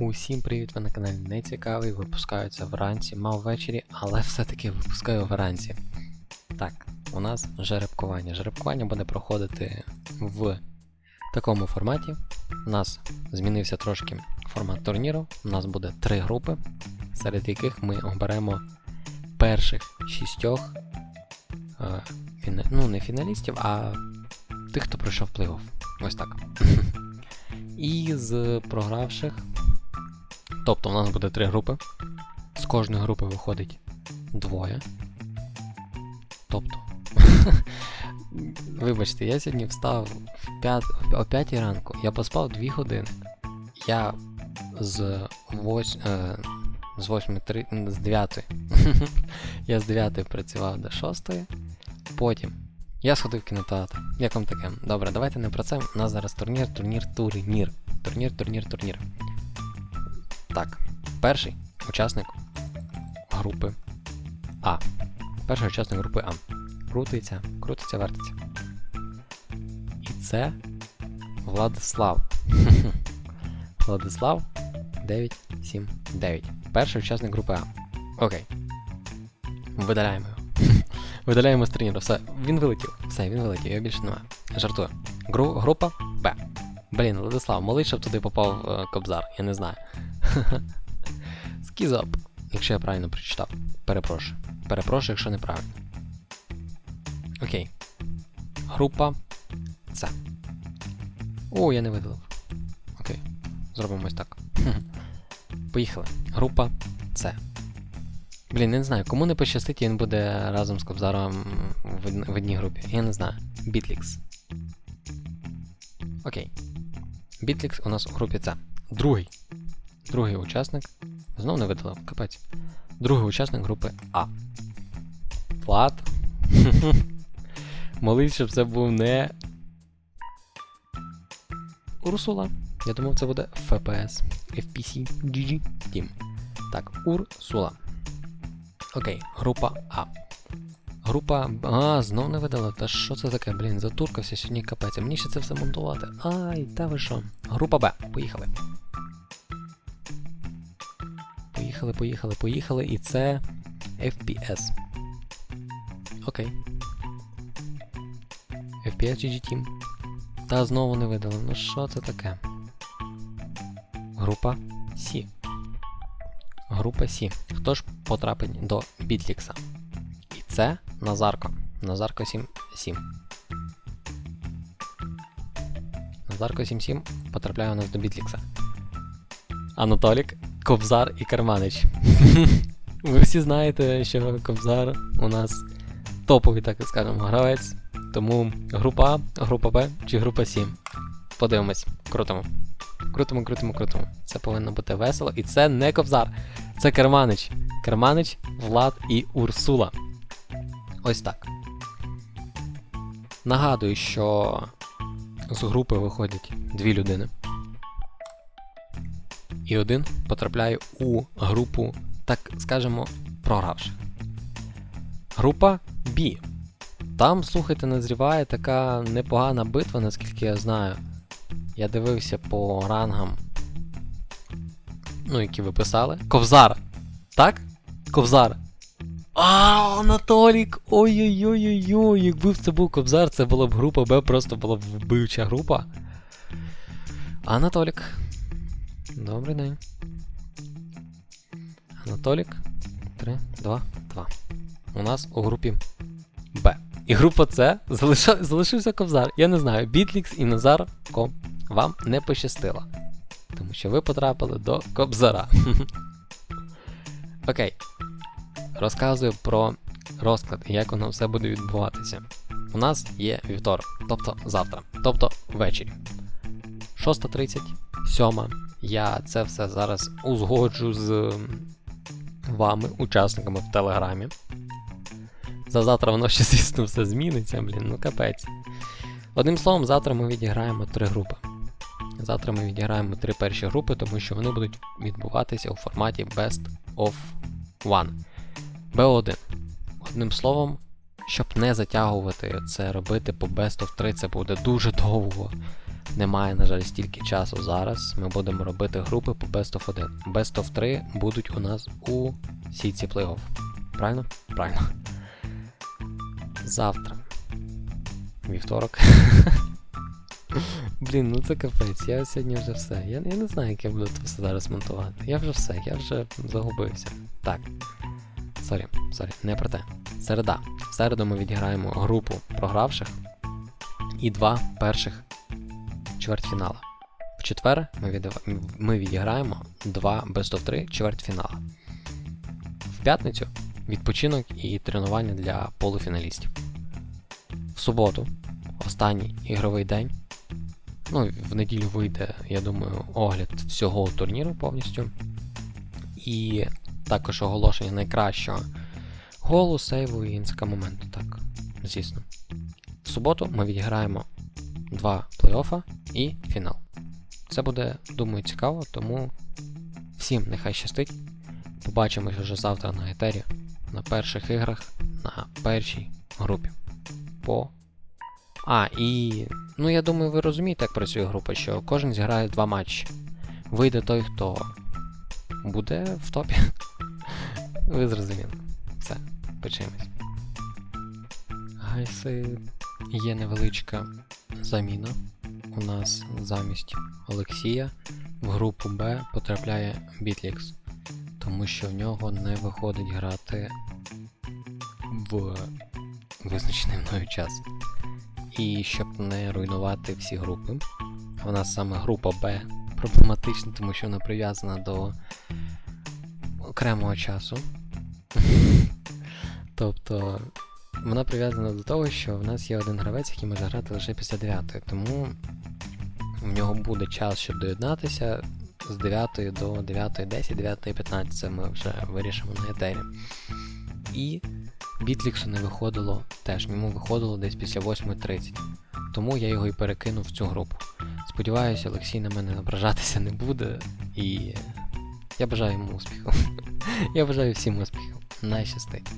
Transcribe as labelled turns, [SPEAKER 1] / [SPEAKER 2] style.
[SPEAKER 1] Усім привіт, ви на каналі Нецікавий, випускаються вранці, мав ввечері, але все-таки випускаю вранці. Так, у нас жеребкування. Жеребкування буде проходити в такому форматі. У нас змінився трошки формат турніру. У нас буде три групи, серед яких ми оберемо перших шістьох, е, фіна- ну не фіналістів, а тих, хто пройшов плей-офф. Ось так. І з програвших Тобто у нас буде три групи. З кожної групи виходить двоє. Тобто. Вибачте, я сьогодні встав в 5, о 5 ранку. Я поспав 2 години. Я з 8. Е, з 8 3, з 9. я з 9 працював до 6. Потім я сходив в кінотеатр. Як вам таке? Добре, давайте не про це. У нас зараз турнір, турнір, турнір. Турнір, турнір, турнір. Так, перший учасник групи А. Перший учасник групи А. Крутиться, крутиться, вертиться. І це Владислав. Владислав 979. Перший учасник групи А. Окей. Видаляємо його. Видаляємо з турніру. Все, він вилетів. Все, він вилетів, його більше немає. Жартую. Гру, група Б. Блін, Владислав, молись, щоб туди попав е, Кобзар, я не знаю. Скізап, якщо я правильно прочитав. Перепрошую. Перепрошую, якщо неправильно. Окей. Група С. О, я не видалив. Окей. Зробимо ось так. Поїхали. Група С. Блін, не знаю, кому не пощастить, він буде разом з Кобзаром в одній групі. Я не знаю. Бітлікс. Окей. Бітлікс у нас у групі С. Другий. Другий учасник. Знов не видалив, капець. Другий учасник групи А. Влад. Молись, щоб це був не. Урсула. Я думав, це буде FPS. FPC GG Team. Так, Урсула. Окей, група А. Група. А, знов не видала. Та що це таке, блін, затуркався сьогодні капець. Мені ще це все монтувати. Ай, та ви що? Група Б. Поїхали. Поїхали, поїхали, поїхали. І це FPS. Окей. FPS GG Team. Та знову не видали. Ну що це таке? Група С. Група С. Хто ж потрапить до Бітлікса? І це Назарко. Назарко 7. 7. Назарко 77 потрапляє у нас до Бітлікса. Анатолік, Кобзар і Карманич. Ви всі знаєте, що Кобзар у нас топовий, так скажемо, гравець. Тому група А, група Б чи група 7. Подивимось, крутимо. Крутимо, крутимо, крутимо. Це повинно бути весело. І це не Кобзар, це Керманич. Керманич, Влад і Урсула. Ось так. Нагадую, що з групи виходять дві людини. І один потрапляє у групу, так скажемо, програвших. Група Б. Там, слухайте, назріває така непогана битва, наскільки я знаю. Я дивився по рангам, ну, які ви писали. Ковзар! Так? Ковзар. А, Анатолік! Ой-ой-ой-ой-ой! Якби це був Кобзар, це була б група Б, просто була б вбивча група. Анатолік. Добрий день. Анатолік. 3, 2, 2. У нас у групі Б. І група С залишився Кобзар. Я не знаю, Бітлікс і Назар Ко вам не пощастило. Тому що ви потрапили до Кобзара. Окей. Розказую про розклад і як воно все буде відбуватися. У нас є вівторок, тобто завтра, тобто ввечері. 6.30, 7. Я це все зараз узгоджу з вами, учасниками в Телеграмі. За завтра воно ще, звісно, все зміниться, блін, ну капець. Одним словом, завтра ми відіграємо три групи. Завтра ми відіграємо три перші групи, тому що вони будуть відбуватися у форматі Best of One. B1. Одним словом, щоб не затягувати це робити по Best of 3, це буде дуже довго. Немає, на жаль, стільки часу зараз. Ми будемо робити групи по Best of 1. Best of 3 будуть у нас у сітці плей-офф. Правильно? Правильно. Завтра. Вівторок. Блін, ну це капець, я сьогодні вже все. Я, я не знаю, як я буду це все зараз монтувати. Я вже все, я вже загубився. Так. Сорі, сорі, не про те. Середа. В середу ми відіграємо групу програвших і два перших чвертьфінала. В четвер ми, віддав- ми відіграємо два best of 3 чвертьфінала. В п'ятницю відпочинок і тренування для полуфіналістів. В суботу, останній ігровий день. Ну, в неділю вийде, я думаю, огляд всього турніру повністю. І також оголошення найкращого голу, сейву і інска моменту. Так, звісно. В суботу ми відіграємо два плей-оффа і фінал. Це буде, думаю, цікаво, тому всім нехай щастить. Побачимось вже завтра на етері на перших іграх на першій групі. По. А, і. Ну, я думаю, ви розумієте, як працює група, що кожен зіграє два матчі. Вийде той, хто буде в топі. Ви зрозуміли. Все, почнемось. Гайси є невеличка заміна. У нас замість Олексія в групу Б потрапляє Бітлікс, тому що в нього не виходить грати в визначений мною час. І щоб не руйнувати всі групи, в нас саме група Б проблематична, тому що вона прив'язана до окремого часу. тобто вона прив'язана до того, що в нас є один гравець, який може грати лише після 9, тому в нього буде час, щоб доєднатися з 9 до 9.10, 9.15, це ми вже вирішимо на етері. І Бітліксу не виходило теж, йому виходило десь після 8.30. Тому я його і перекинув в цю групу. Сподіваюся, Олексій на мене ображатися не буде, і я бажаю йому успіху. я бажаю всім успіхів. Найщастить.